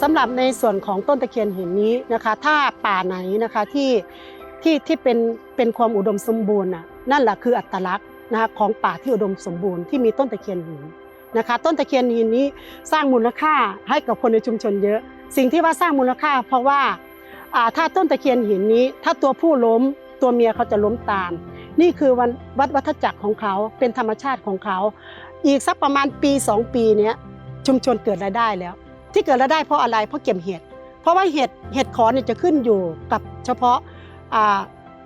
สำหรับในส่วนของต้นตะเคียนหินนี้นะคะ ถ้าป่าไหนนะคะที่ที่ที่เป็นเป็นความอุดมสมบูรณ์น่ะนั่นแหละคืออัตลักษณ์นะคะของป่าที่อุดมสมบูรณ์ที่มีต้นตะเคียนหินนะคะ ต้นตะเคียนหินนี้สร้างมูลค่าให้กับคนในชุมชนเยอะ สิ่งที่ว่าสร้างมูลค่า เพราะว่าถ้าต้นตะเคียนหินนี้ ถ้าตัวผู้ล้มตัวเมียเขาจะล้มตาม นี่คือวันวัดวัฏจักรของเขาเป็นธรรมชาติของเขา อีกสักประมาณปี 2 ปีนี้ชุมชนเกิดรายได้แล้ว ที่เกิดรายได้เพราะอะไรเพราะเก็บเห็ด เพราะว่าเห็ดเห็ดขอนเนี่ยจะขึ้นอยู่กับเฉพาะ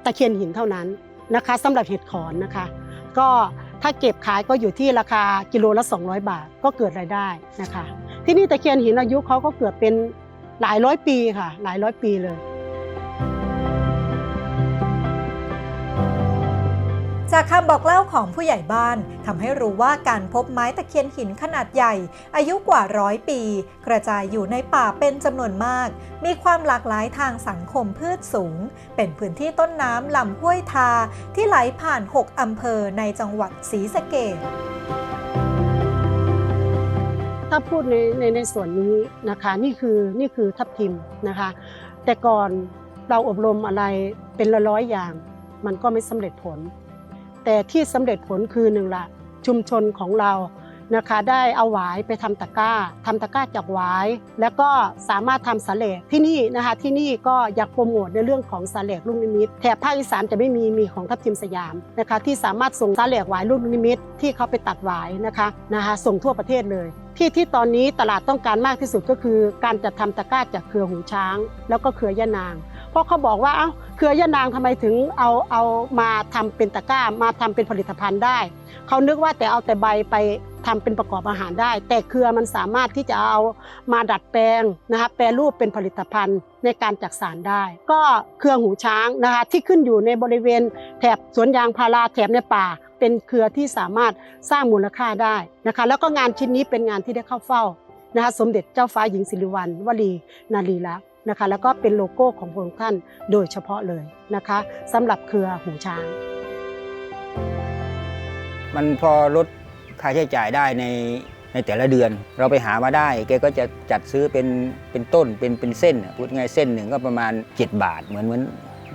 ตะเคียนหินเท่านั้นนะคะสำหรับเห็ดขอนนะคะ ก็ถ้าเก็บขายก็อยู่ที่ราคากิโลละ 200 บาทก็เกิดรายได้นะคะ ที่นี่ตะเคียนหินอายุเขาก็เกิดเป็นหลายร้อยปีค่ะ หลายร้อยปีเลย จากคำบอกเล่าของผู้ใหญ่บ้านทำให้รู้ว่าการพบไม้ตะเคียนหินขนาดใหญ่ อายุกว่าร้อยปี กระจายอยู่ในป่าเป็นจำนวนมาก มีความหลากหลายทางสังคมพืชสูง เป็นพื้นที่ต้นน้ำลำห้วยทา ที่ไหลผ่าน 6อำเภอในจังหวัดศรีสะเกษถ้าพูดในในในส่วนนี้นะคะนี่คือนี่คือทับทิมนะคะ แต่ก่อนเราอบรมอะไรเป็นละร้อยอย่าง มันก็ไม่สำเร็จผล แต่ที่สำเร็จผลคือหนึ่งละชุมชนของเรานะคะได้เอาหวายไปทำตะกร้าทำตะกร้าจากหวาย แล้วก็สามารถทำสาเหลกที่นี่นะคะที่นี่ก็อยากโปรโมทในเรื่องของสาเหลกลูกนิมิตแถบภาคอีสานจะไม่มีมีของทับทิมสยามนะคะที่สามารถส่งสาเหลกหวายลูกนิมิตที่เขาไปตัดหวายนะคะนะคะส่งทั่วประเทศเลยที่ที่ตอนนี้ตลาดต้องการมากที่สุดก็คือ การจัดทำตะกร้าจากเครือหูช้าง แล้วก็เครือยะนาง เพราะเขาบอกว่าเอ้าเครือยะนางทำไมถึงเอาเอามาทำเป็นตะกร้ามาทำเป็นผลิตภัณฑ์ได้เขานึกว่าแต่เอาแต่ใบไปทำเป็นประกอบอาหารได้ แต่เครือมันสามารถที่จะเอามาดัดแปลงนะคะแปรรูปเป็นผลิตภัณฑ์ในการจักสารได้ ก็เครือหูช้างนะคะที่ขึ้นอยู่ในบริเวณแถบสวนยางพาราแถบในป่า เป็นเครือที่สามารถสร้างมูลค่าได้นะคะแล้วก็งานชิ้นนี้เป็นงานที่ได้เข้าเฝ้านะคะสมเด็จเจ้าฟ้าหญิงสิริวัณวลีนารีรักษ์ นะคะ แล้วก็เป็นโลโก้ของพระองค์ท่านโดยเฉพาะเลยนะคะสำหรับเครือหูช้าง มันพอลดค่าใช้จ่ายได้ในในแต่ละเดือน เราไปหามาได้ แกก็จะจัดซื้อเป็นเป็นต้นเป็นเป็นเส้นพูดง่ายเส้นหนึ่งก็ประมาณ 7 บาท เหมือนเหมือน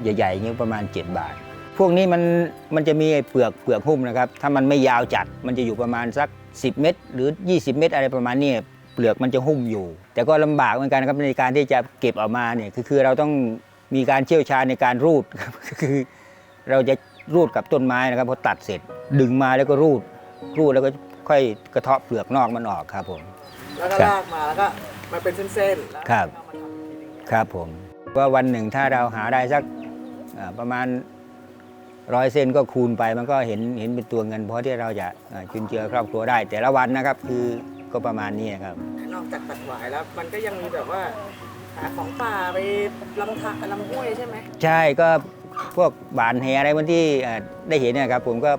ใหญ่ๆอย่างเงี้ยประมาณ 7 บาท พวกนี้มันมันจะมีเปลือกเปลือกหุ้มนะครับ ถ้ามันไม่ยาวจัดมันจะอยู่ประมาณสัก 10 เม็ดหรือ 20 เม็ดอะไรประมาณนี้ เปลือกมันจะหุ้มอยู่ แต่ก็ลำบากเหมือนกันครับในการที่จะเก็บออกมาเนี่ยคือคือเราต้องมีการเชี่ยวชาญในการรูดครับคือ เราจะรูดกับต้นไม้นะครับพอตัดเสร็จ ดึงมาแล้วก็รูด รูดแล้วก็ค่อยกระเทาะเปลือกนอกมันออกครับผมแล้วก็ครับลากมาแล้วก็มันเป็นเส้นๆแล้วครับก็เอามาทำอีกทีหนึงครับผมว่าวันหนึ่งถ้าเราหาได้สักอ่าประมาณร้อยเส้นก็คูณไปมันก็เห็นเห็นเป็นตัวเงินเพราะที่เราจะอ่าจุนเจือครอบครัวได้ แต่ละวันนะครับคือ ก็ประมาณนี้ครับ นอกจากตัดหวายแล้ว มันก็ยังมีแบบว่าหาของป่าไปลำธารลำห้วยใช่ไหมใช่ก็พวกบานแหอะไรวันที่อ่าได้เห็นเนะครับ ผมก็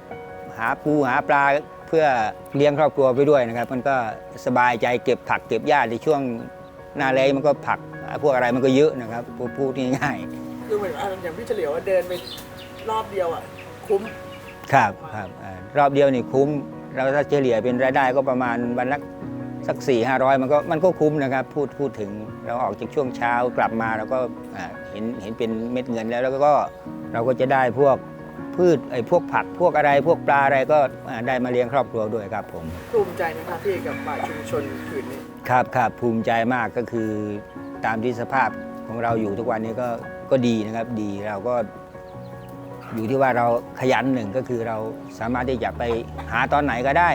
หาปูหาปลาเพื่อเลี้ยงครอบครัวไปด้วยนะครับ มันก็สบายใจเก็บผักเก็บหญ้าในช่วงหน้าแล้งมันก็ผักอ่าพวกอะไรมันก็เยอะนะครับพูดพูดง่ายคือเหมือนอะอย่างพี่เฉลียวว่าเดินไปรอบเดียวอะคุ้ม ๆครับครับอ่ารอบเดียวนี่คุ้ม เราถ้าเฉลี่ยเป็นรายได้ก็ประมาณวันละสักสี่ห้าร้อยมันก็มันก็คุ้มนะครับ พูดพูดถึงเราออกจากช่วงเช้ากลับมาเราก็อ่าเห็นเห็นเป็นเม็ดเงินแล้วแล้วก็เราก็จะได้พวกพืชไอ้พวกผักพวกอะไรพวกปลาอะไรก็อ่าได้มาเลี้ยงครอบครัวด้วยครับผมภูมิใจนะครับพี่กับป่าชุมชนผืนนี้ครับครับภูมิใจมากก็คือตามที่สภาพของเราอยู่ทุกวันนี้ก็ก็ดีนะครับดีเราก็ อยู่ที่ว่าเราขยันหนึ่งก็คือเราสามารถที่จะไปหาตอนไหนก็ได้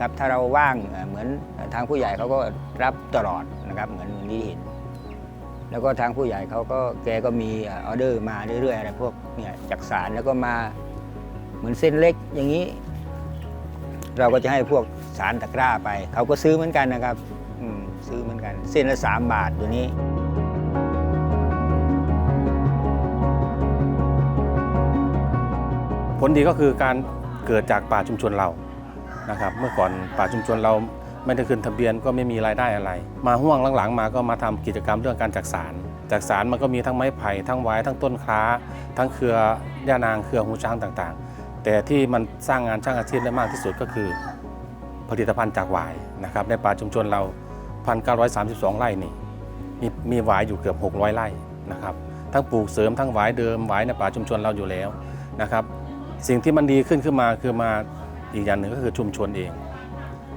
ครับถ้าเราว่างเหมือนทางผู้ใหญ่เขาก็รับตลอดนะครับเหมือนที่เห็น แล้วก็ทางผู้ใหญ่เขาก็แกก็มีออเดอร์มาเรื่อยๆอะไรพวกเนี่ยจากสารแล้วก็มาเหมือนเส้นเล็กอย่างนี้ เราก็จะให้พวกสารตะกร้าไป เขาก็ซื้อเหมือนกันนะครับซื้อเหมือนกัน เส้นละสามบาทตัวนี้ ผลดีก็คือการเกิดจากป่าชุมชนเรานะครับ เมื่อก่อนป่าชุมชนเราไม่ได้ขึ้นทะเบียนก็ไม่มีรายได้อะไร มาห่วงหลังๆ มาก็มาทำกิจกรรมเรื่องการจักสารจักสารมันก็มีทั้งไม้ไผ่ทั้งไว้ทั้งต้นคล้า ทั้งเครือย่านางเครือหูช้างต่างๆ แต่ที่มันสร้างงานสร้างอาชีพได้มากที่สุดก็คือ ผลิตภัณฑ์จากหวายนะครับในป่าชุมชนเรา 1,932 ไร่นี่มีมีหวายอยู่เกือบ 600 ไร่นะครับทั้งปลูกเสริมทั้งหวายเดิมหวายในป่าชุมชนเราอยู่แล้วนะครับ สิ่งที่มันดีขึ้นขึ้นมาคือมาอีกอย่างหนึ่งก็คือชุมชนเอง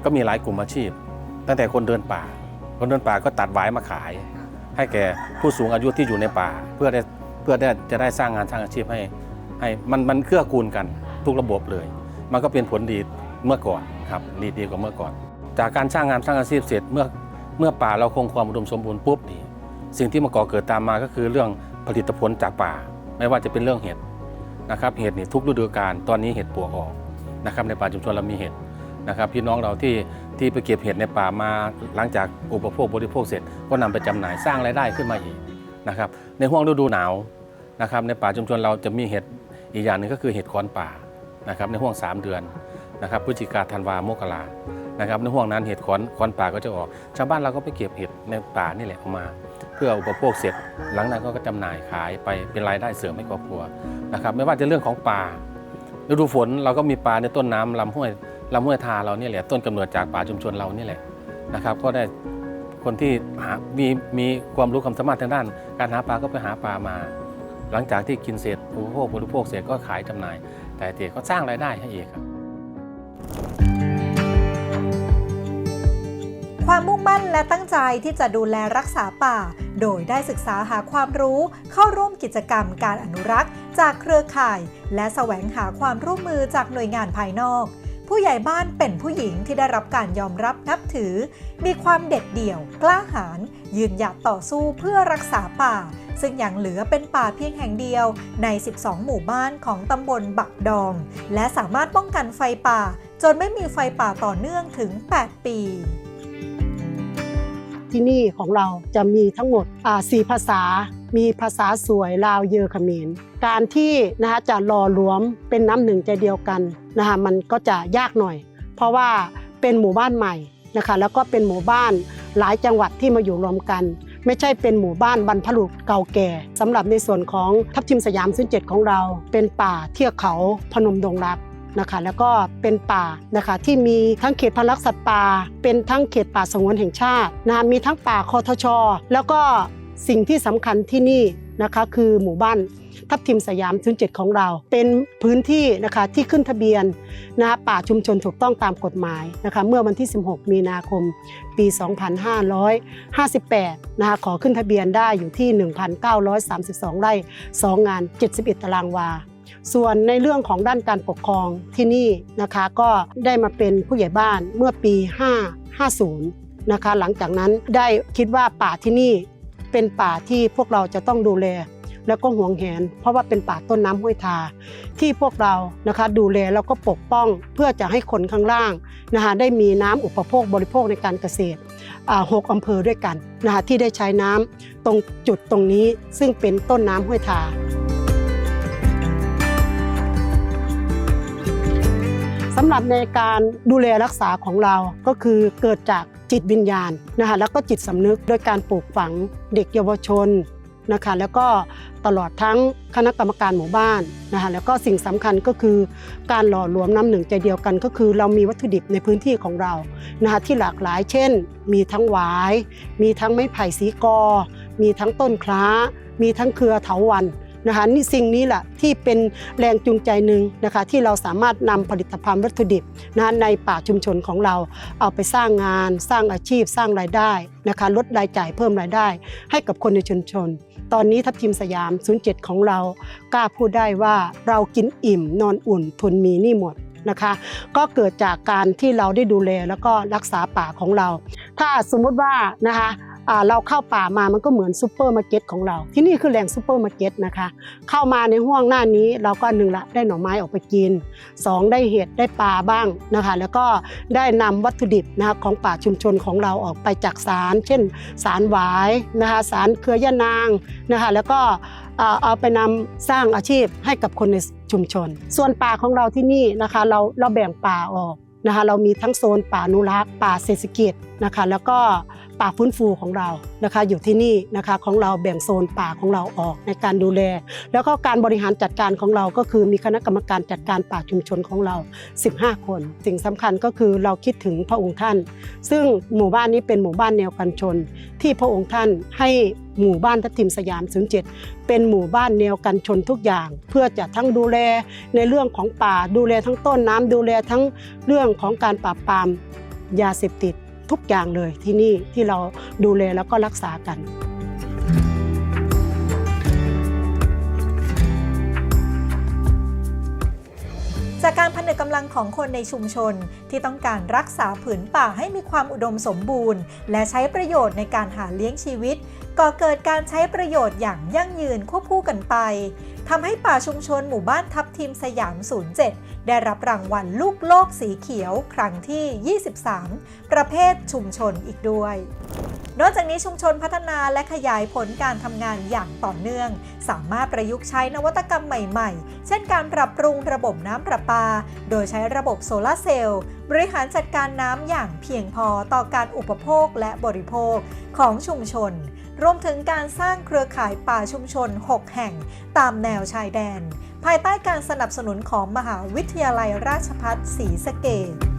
ก็มีหลายกลุ่มอาชีพ ตั้งแต่คนเดินป่า คนเดินป่าก็ตัดหวายมาขาย ให้แก่ผู้สูงอายุที่อยู่ในป่า เพื่อได้เพื่อได้จะได้สร้างงานสร้างอาชีพให้ให้มันมันเกื้อกูลกันทุกระบบเลย มันก็เป็นผลดีเมื่อก่อนครับดีดีกว่าเมื่อก่อน จากการสร้างงานสร้างอาชีพเสร็จเมื่อเมื่อป่าเราคงความอุดมสมบูรณ์ปุ๊บนี่สิ่งที่มาก่อเกิดตามมาก็คือเรื่องผลิตผลจากป่า ไม่ว่าจะเป็นเรื่องเห็ด นะครับเห็ดนี่ทุกฤดูกาลตอนนี้เห็ดปวกออกนะครับในป่าชุมชนเรามีเห็ดนะครับพี่น้องเราที่ที่ไปเก็บเห็ดในป่ามาหลังจากอุปโภคบริโภคเสร็จ ก็นำไปจำหน่ายสร้างรายได้ขึ้นมาอีกนะครับในห่วงฤดูหนาวนะครับในป่าชุมชนเราจะมีเห็ดอีกอย่างหนึ่งก็คือเห็ดคอนป่านะครับในห่วง 3 เดือนนะครับพฤศจิกาธันวามกรานะครับในห่วงนั้นเห็ดคอนคอนป่าก็จะออก ชาวบ้านเราก็ไปเก็บเห็ดในป่านี่แหละออกมา พื่ออุปโภคเสร็จ หลังนั้นก็จำหน่ายขายไปเป็นรายได้เสริมให้ครอบครัวนะครับไม่ว่าจะเรื่องของป่าฤดูฝนเราก็มีปลาในต้นน้ำลำห้วยลำห้วยทาเราเนี่ยแหละต้นกำเนิดจากป่าชุมชนเรานี่แหละนะครับ ก็ได้คนที่หามีมีความรู้ความสามารถทางด้าน การหาปลาก็ไปหาปลามา หลังจากที่กินเสร็จอุปโภคบริโภคเสร็จก็ขายจำหน่าย แต่เด็กก็สร้างรายได้ให้เองครับความมุ่งมั่นและตั้งใจที่จะดูแลรักษาป่า โดยได้ศึกษาหาความรู้เข้าร่วมกิจกรรมการอนุรักษ์ จากเครือข่าย และแสวงหาความร่วมมือจากหน่วยงานภายนอก ผู้ใหญ่บ้านเป็นผู้หญิงที่ได้รับการยอมรับนับถือ มีความเด็ดเดี่ยว กล้าหาญยืนหยัดต่อสู้เพื่อรักษาป่า ซึ่งยังเหลือเป็นป่าเพียงแห่งเดียวใน 12 หมู่บ้านของตำบลบักดอง และสามารถป้องกันไฟป่า จนไม่มีไฟป่าต่อเนื่องถึง 8 ปี ที่นี่ของเราจะมีทั้งหมดสี่ภาษา มีภาษาสวยลาวเยอเขมร การที่นะคะจะหล่อรวมเป็นน้ำหนึ่งใจเดียวกันนะคะมันก็จะยากหน่อย เพราะว่าเป็นหมู่บ้านใหม่นะคะแล้วก็เป็นหมู่บ้านหลายจังหวัดที่มาอยู่รวมกัน ไม่ใช่เป็นหมู่บ้านบรรพบุรุษเก่าแก่สำหรับในส่วนของทับทิมสยามซึ่งเจ็ดของเรา เป็นป่าเทือกเขาพนมดงรัก นะคะ แล้วก็เป็นป่านะคะที่มีทั้งเขตพันธุ์รักสัตว์ป่า เป็นทั้งเขตป่าสงวนแห่งชาตินะคะมีทั้งป่าคอทช แล้วก็สิ่งที่สำคัญที่นี่นะคะคือหมู่บ้านทับทิมสยามศูนย์เจ็ดของเรา เป็นพื้นที่นะคะที่ขึ้นทะเบียนนะป่าชุมชนถูกต้องตามกฎหมายนะคะเมื่อวันที่ 16 มีนาคม ปี 2558นะคะขอขึ้นทะเบียนได้อยู่ที่ 1,932 ไร่ 2 งาน 71 ตารางวา ส่วนในเรื่องของด้านการปกครองที่นี่นะคะก็ได้มาเป็นผู้ใหญ่บ้านเมื่อปี 550 นะคะ หลังจากนั้นได้คิดว่าป่าที่นี่เป็นป่าที่พวกเราจะต้องดูแล แล้วก็ห่วงแหน เพราะว่าเป็นป่าต้นน้ำห้วยทา ที่พวกเรานะคะดูแลแล้วก็ปกป้องเพื่อจะให้คนข้างล่างนะคะได้มีน้ำอุปโภคบริโภคในการเกษตรหกอำเภอด้วยกันนะคะที่ได้ใช้น้ำตรงจุดตรงนี้ซึ่งเป็นต้นน้ำห้วยทาำหรับในการดูแลรักษาของเราก็คือเกิดจากจิตวิญญาณนะคะแล้วก็จิตสำนึกโดยการปลูกฝังเด็กเยาวชนนะคะแล้วก็ตลอดทั้งคณะกรรมการหมู่บ้านนะคะแล้วก็สิ่งสำคัญก็คือการหล่อรวมน้ำหนึ่งใจเดียวกันก็คือ เรามีวัตถุดิบในพื้นที่ของเรานะคะที่หลากหลายเช่น มีทั้งหวาย มีทั้งไม้ไผ่สีกอ มีทั้งต้นคล้า มีทั้งเครือเถาวัลย์ นะคะนี่สิ่งนี้แหละที่เป็นแรงจูงใจหนึ่งนะคะที่เราสามารถนำผลิตภัณฑ์วัตถุดิบนะคะในป่าชุมชนของเราเอาไปสร้างงาน สร้างอาชีพ สร้างรายได้นะคะลดรายจ่ายเพิ่มรายได้ ให้กับคนในชุมชน ตอนนี้ทัพทีมสยาม 07 ของเรากล้าพูดได้ว่าเรากินอิ่มนอนอุ่นทนมีนี่หมดนะคะก็เกิดจากการที่เราได้ดูแลแล้วก็รักษาป่าของเรา ถ้าสมมติว่านะคะ เราเข้าป่ามามันก็เหมือนซูเปอร์มาร์เก็ตของเรา ที่นี่คือแหล่งซูเปอร์มาร์เก็ตนะคะ เข้ามาในห่วงหน้านี้เราก็หนึ่งละได้หน่อไม้ออกไปกินสองได้เห็ดได้ปลาบ้างนะคะ แล้วก็ได้นำวัตถุดิบนะคะของป่าชุมชนของเราออกไปจากสาร เช่น สารหวายนะคะสารเครือยะนางนะคะ แล้วก็เอ่อเอาไปนำสร้างอาชีพให้กับคนในชุมชน ส่วนป่าของเราที่นี่นะคะ เราเราแบ่งป่าออก นะคะเรามีทั้งโซนป่านุรักษ์ป่าเศรษฐกิจนะคะแล้วก็ป่าฟื้นฟูของเรานะคะอยู่ที่นี่นะคะของเราแบ่งโซนป่าของเราออกในการดูแล แล้วก็การบริหารจัดการของเราก็คือมีคณะกรรมการจัดการป่าชุมชนของเรา 15 คน สิ่งสำคัญก็คือเราคิดถึงพระองค์ท่าน ซึ่งหมู่บ้านนี้เป็นหมู่บ้านแนวกันชน ที่พระองค์ท่านให้ หมู่บ้านทัพทิมสยาม 07 เป็นหมู่บ้านแนวกันชนทุกอย่าง เพื่อจะทั้งดูแลในเรื่องของป่าดูแลทั้งต้นน้ำดูแลทั้งเรื่องของการปราบปรามยาเสพติดทุกอย่างเลยที่นี่ที่เราดูแลแล้วก็รักษากัน จากการผนึกกำลังของคนในชุมชนที่ต้องการรักษาผืนป่าให้มีความอุดมสมบูรณ์ และใช้ประโยชน์ในการหาเลี้ยงชีวิตก่อเกิดการใช้ประโยชน์อย่างยั่งยืนควบคู่กันไป ทำให้ป่าชุมชนหมู่บ้านทับทิมสยาม 07 ได้รับรางวัลลูกโลกสีเขียว ครั้งที่ 23 ประเภทชุมชนอีกด้วย นอกจากนี้ชุมชนพัฒนาและขยายผลการทำงานอย่างต่อเนื่อง สามารถประยุกต์ใช้นวัตกรรมใหม่ๆ เช่นการปรับปรุงระบบน้ำประปา โดยใช้ระบบโซลาร์เซลล์ บริหารจัดการน้ำอย่างเพียงพอต่อการอุปโภคและบริโภคของชุมชน รวมถึงการสร้างเครือข่ายป่าชุมชน 6 แห่ง ตามแนวชายแดน ภายใต้การสนับสนุนของมหาวิทยาลัยราชภัฏศรีสะเกษ